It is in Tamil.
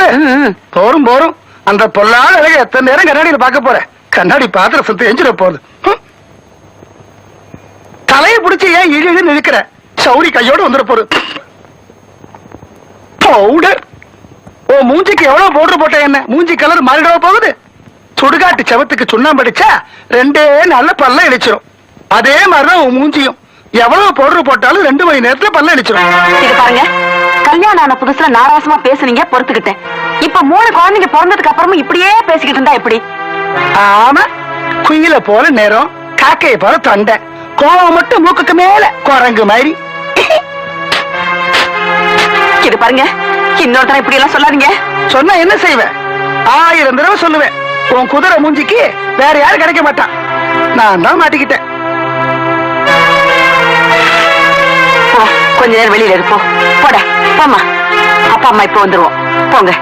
குழம்பு போரும் போரும் அந்த பொல்லாத அழகை எத்தனை நேரம் கண்ணாடியில பார்க்க போற கண்ணாடி பாத்திர சுத்த எஞ்சிட போகுது. தலையை பிடிச்சி ஏன் இழு இழுன்னு இழுக்கிற? சௌரி கையோட வந்துட போகுது பவுடர். ஓ மூஞ்சிக்கு எவ்வளவு பவுடர் போட்ட என்ன? மூஞ்சி கலர் மாறிடவா போகுது? சுடுகாட்டு செவத்துக்கு சுண்ணாம்பு அடிச்சா ரெண்டே நாள்ல பல்ல இடிச்சிரும். அதே மாதிரிதான் உன் மூஞ்சியும். எவ்வளவு பவுடர் போட்டாலும் ரெண்டு மணி நேரத்துல பல்ல இடிச்சிரும். இது பாருங்க. கல்யாணம் ஆன புதுசுல நாராசமா பேசுனீங்க? பொறுத்துக்கிட்டேன். இப்ப மூணு குழந்தைங்க பிறந்ததுக்கு அப்புறமும் இப்படியே பேசிக்கிட்டு இருந்தா எப்படி? ஆமா. குயில போல நேரம் காக்கையை போல தொண்டை. கோவம் மட்டும் மூக்குக்கு மேல. குரங்கு மாதிரி. இது பாருங்க. இன்னொருத்தர இப்படி எல்லாம் சொல்லாதீங்க. சொன்னா என்ன செய்வேன்? ஆயிரம் தடவை சொல்லுவேன். உன் குதிரை மூஞ்சிக்கு வேற யாரும் கிடைக்க மாட்டான். நான் தான் மாட்டிக்கிட்டேன். கொஞ்ச நேரம் வெளியில இருப்போம் போட போமா அப்பா அம்மா இப்ப வந்துருவோம். போங்க.